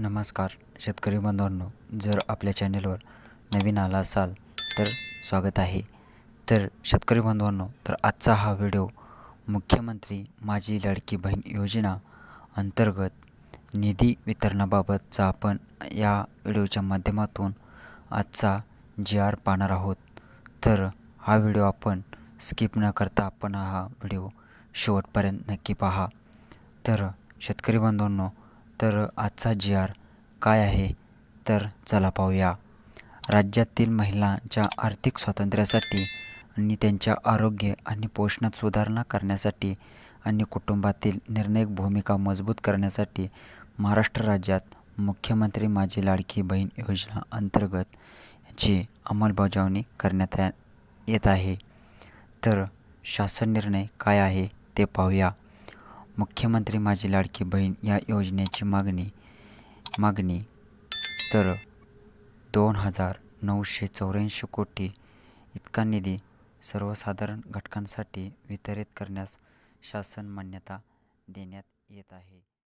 नमस्कार शेतकरी बांधवांनो जर आपल्या चॅनेलवर नवीन आला असाल तर स्वागत आहे. तर शेतकरी बांधवांनो तर आजचा हा व्हिडिओ मुख्यमंत्री माझी लडकी बहीण योजना अंतर्गत निधी वितरणाबाबतचा आपण या व्हिडिओच्या माध्यमातून आजचा जी आर पाहणार आहोत. तर हा व्हिडिओ आपण स्किप न करता आपण हा व्हिडिओ शेवटपर्यंत नक्की पहा. तर शेतकरी बांधवांनो तर आजचा जी आर काय आहे? तर चला पाहूया. राज्यातील महिलांच्या आर्थिक स्वातंत्र्यासाठी आणि त्यांच्या आरोग्य आणि पोषणात सुधारणा करण्यासाठी आणि कुटुंबातील निर्णायक भूमिका मजबूत करण्यासाठी महाराष्ट्र राज्यात मुख्यमंत्री माझी लाडकी बहीण योजना अंतर्गत याची अंमलबजावणी करण्यात या- येत आहे. तर शासन निर्णय काय आहे ते पाहूया. मुख्यमंत्री माझी लाडकी बहीण या योजनेची मागणी मागणी तर दोन हजार नऊशे चौऱ्याऐंशी कोटी इतका निधी सर्वसाधारण घटकांसाठी वितरित करण्यास शासन मान्यता देण्यात येत आहे.